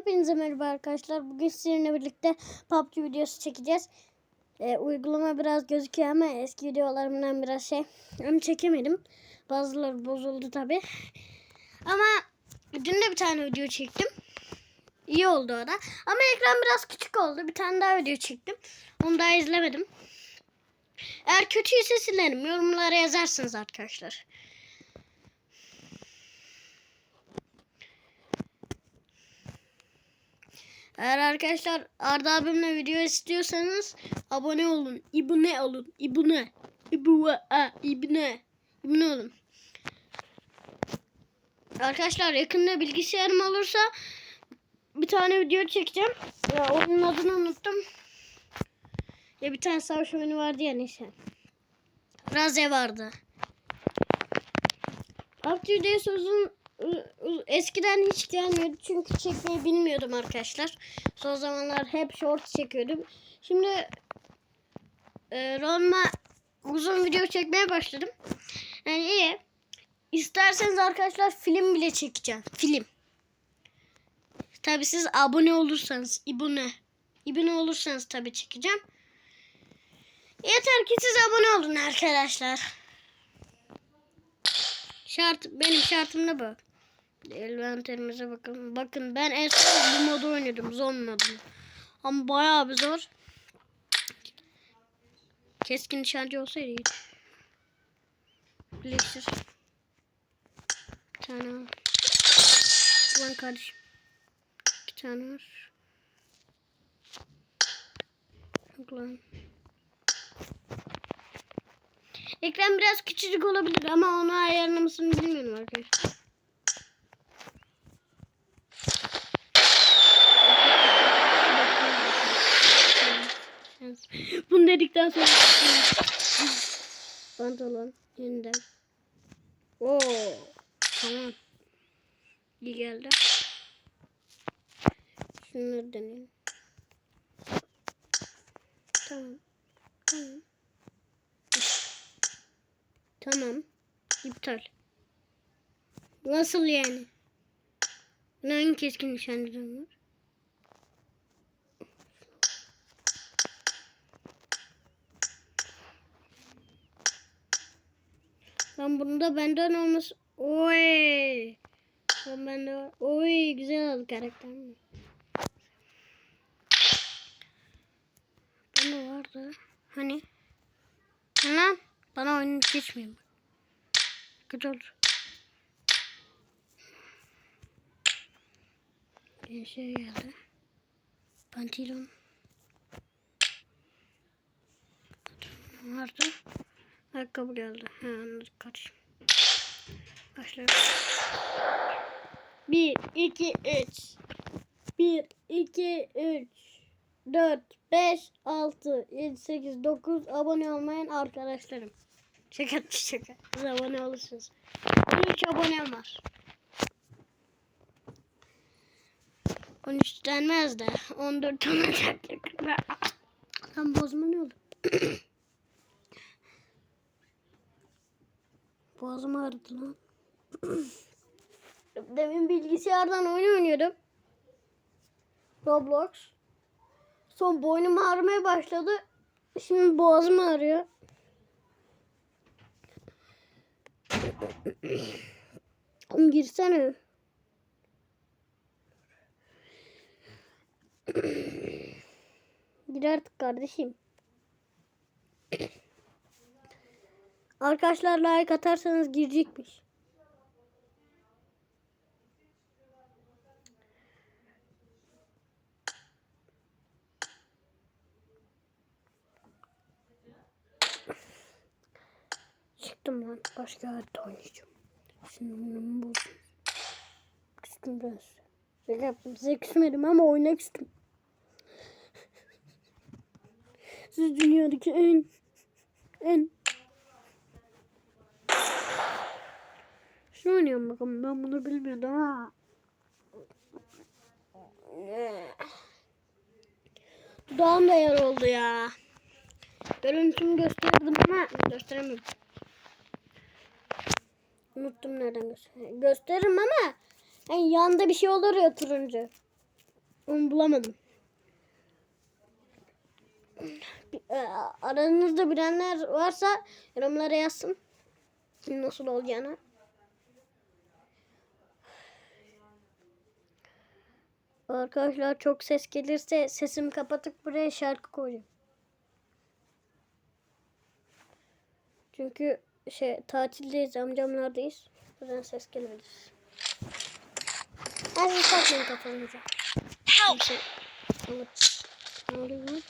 Hepinize merhaba arkadaşlar. Bugün sizinle birlikte PUBG videosu çekeceğiz. Ee, uygulama biraz gözüküyor ama eski videolarımdan biraz şey ama çekemedim. Bazıları bozuldu tabi. Ama dün de bir tane video çektim. İyi oldu o da. Ama ekran biraz küçük oldu. Bir tane daha video çektim. Onu daha izlemedim. Eğer kötüyse silerim. Yorumlara yazarsınız arkadaşlar. Eğer arkadaşlar Arda abimle video istiyorsanız abone olun. İbne olun. İbne. İbne. İbne. İbne olun. Arkadaşlar yakında bilgisayarım olursa bir tane video çekeceğim. Ya onun adını unuttum. Ya bir tane savaş oyunu vardı ya neyse. Raze vardı. Videosu uzun eskiden hiç gelmiyordu çünkü çekmeyi bilmiyordum arkadaşlar. Son zamanlar hep short çekiyordum. Şimdi e, Ronma uzun video çekmeye başladım. Yani iyi. İsterseniz arkadaşlar film bile çekeceğim. Film. Tabi siz abone olursanız, ibune. İbune olursanız tabi çekeceğim. Yeter ki siz abone olun arkadaşlar. Şart benim şartım da bu. Elventerimize bakın. Bakın ben en son bu modu oynadım. Zon modu. Ama bayağı bir zor. Keskin nişancı olsaydı iyiydi. Birleştir. Bir tane var. Ulan kardeşim. İki tane var. Yok. Ekran biraz küçücük olabilir ama onu ayarlamasını bilmiyorum arkadaşlar. Dedikten sonra pantolon yeniden. Oo tamam. İyi geldi. Şunları deneyelim. Tamam. Tamam. Tamam. İptal. Nasıl yani? Hangi keskin nişancıdan var? Lan bunda benden olması... Oy. Lan bende. Oy güzel oldu karakter? Bende vardı. Hani? Lan bana oyunu geçmiyor. Kötü oldu. Bir şey geldi. Pantolon. Vardı. Ayakkabı geldi. Ha anladık kardeşim. Başlayalım. 1, 2, 3. 1, 2, 3. 4, 5, 6, 7, 8, 9 abone olmayan arkadaşlarım. Şaka şaka. Siz abone olursunuz. 13 abonem var. 13 denmez de 14 olacak. Lan bozma ne oldu? Boğazım ağrıdı lan. Demin bilgisayardan oyun oynuyordum. Roblox. Son boynum ağrımaya başladı. Şimdi boğazım ağrıyor. Oğlum girsene. Gir artık kardeşim. Arkadaşlar like atarsanız girecekmiş. Çıktım lan. Başka yerde oynayacağım. Sinirimi bozdum. Küstüm ben size. Şaka yaptım. Size küsmedim ama oynak istedim. Siz dünyadaki en en Şunu oynuyorum bakalım. Ben bunu bilmiyordum ha. Dudağım da yar oldu ya. Görüntümü gösterdim ama gösteremedim. Unuttum nereden göster gösteririm ama yani yanında bir şey olur ya turuncu. Onu bulamadım. E, Aranızda bilenler varsa yorumlara yazsın. Nasıl olacağını. Arkadaşlar çok ses gelirse sesimi kapatıp buraya şarkı koyacağım. Çünkü şey tatildeyiz, amcamlardayız. O yüzden ses. Her şey takmayın kafanıza. Help! Ne oluyor?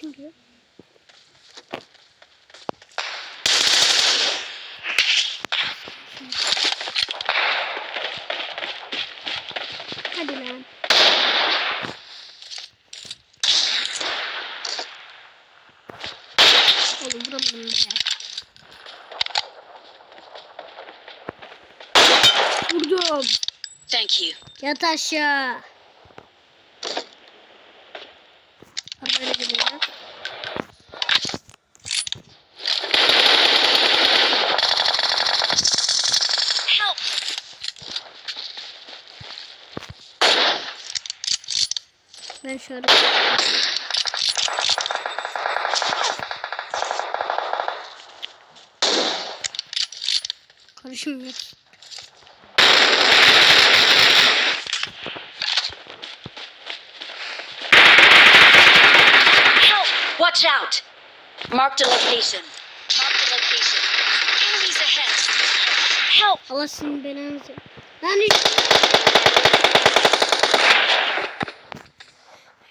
Kim diyor? Hadi lan. Oğlum vuramadım ya. Vurdum. Thank you. Yat aşağı. Geliyor. Help! Ben şöyle. Karışım. Help! Watch out! Marked a location. Marked a location. Enemies ahead. Help! Allah sizin belanızı. Lan.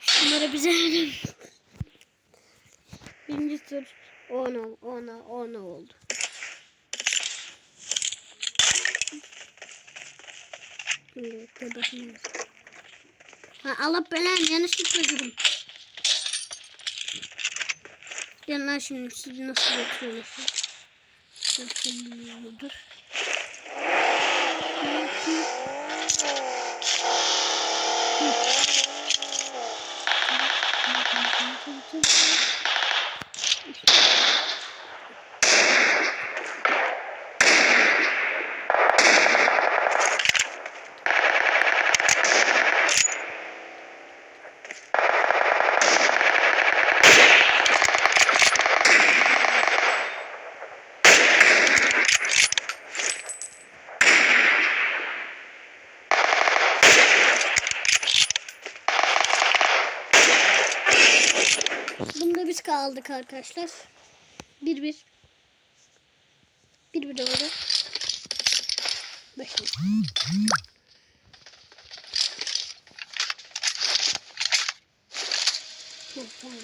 Şunları bize verin. Birinci tur. Ona, ona, ona oldu. Şimdi bakayım. Ha, Allah belanı yanlışlıkla girdim. Gelin lan şimdi sizi nasıl götürüyorsunuz? Bakın dur. Bunda biz kaldık arkadaşlar. Bir bir. Bir bir oldu. Başlayalım. Tamam.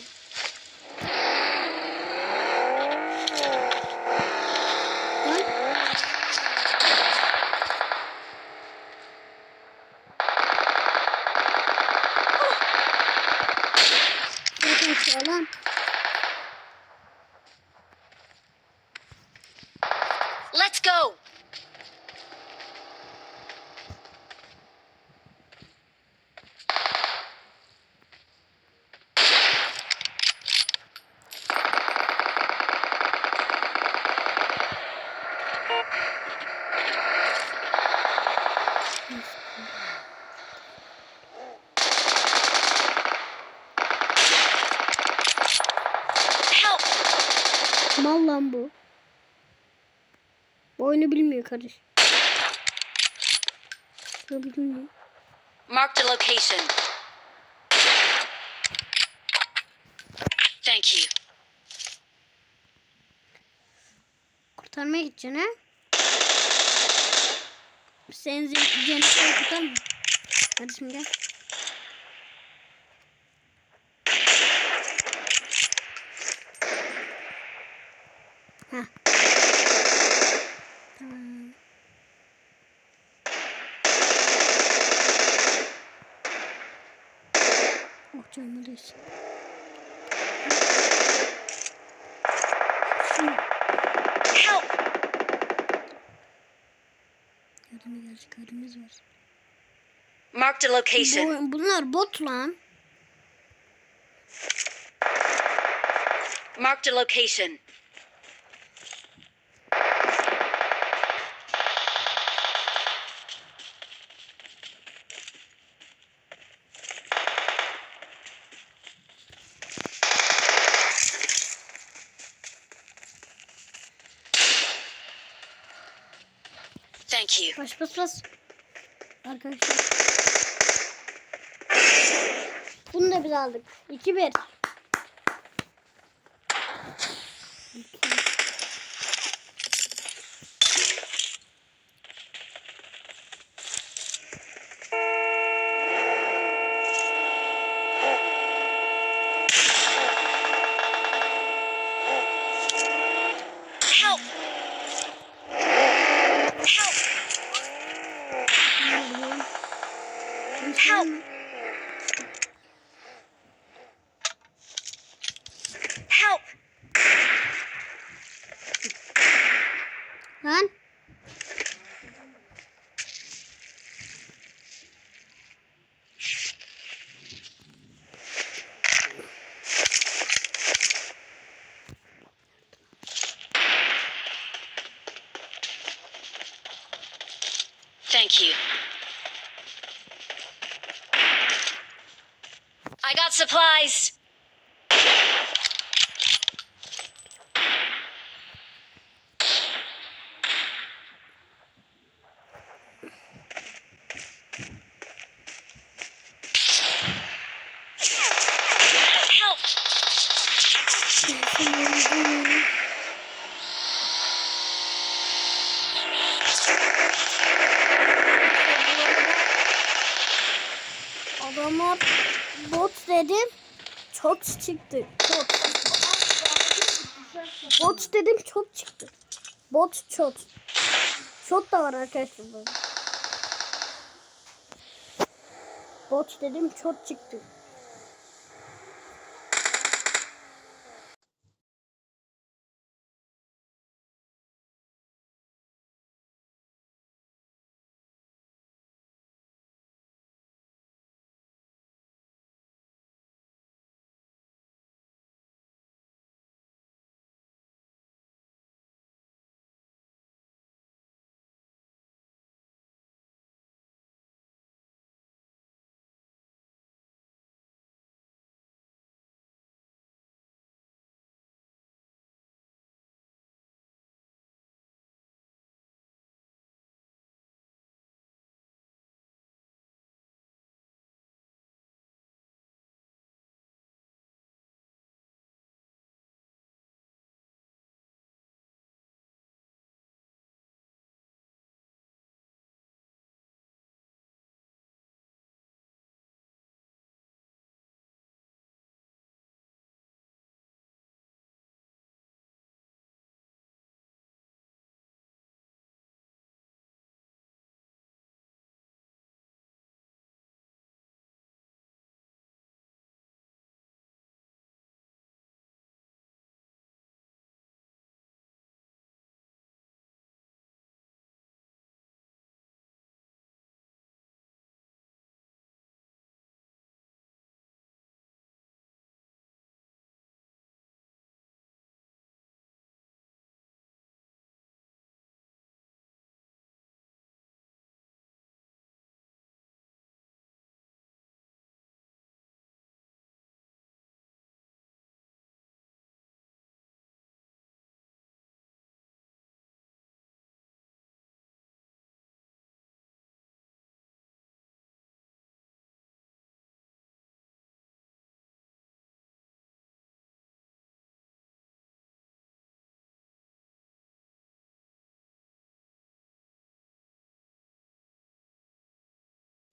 Mal lan bu. Bu oyunu bilmiyor kardeş. Bu bilmiyor. Marked a location. Thank you. Kurtarmaya gideceksin ha? Sen cennetleri kurtarma. Kardeşim gel. Marked a location. Bu, bunlar bot lan. Marked a location. Thank you. Bas bas bas. Arkadaşlar. Bunu da biz aldık. 2-1. Help! Help! Help! Help! Lan. Thank you. Supplies. Çok çıktı. Çok. Bot dedim çok çıktı. Bot çok. Çok da var arkadaşlar. Bot dedim çok çıktı.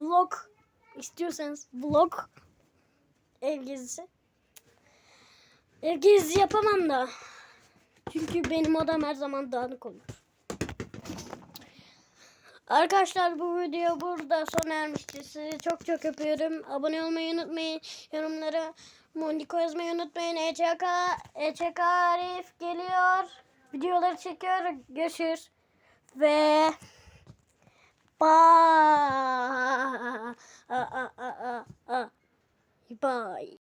Vlog istiyorsanız vlog ev gezisi. Ev gezisi yapamam da. Çünkü benim odam her zaman dağınık olur. Arkadaşlar bu video burada sona ermiştir. Sizi çok çok öpüyorum. Abone olmayı unutmayın. Yorumlara Mondiko yazmayı unutmayın. EÇK, EÇK Arif geliyor. Videoları çekiyor. Görüşürüz. Ve Uh, uh, uh, Bye. Bye.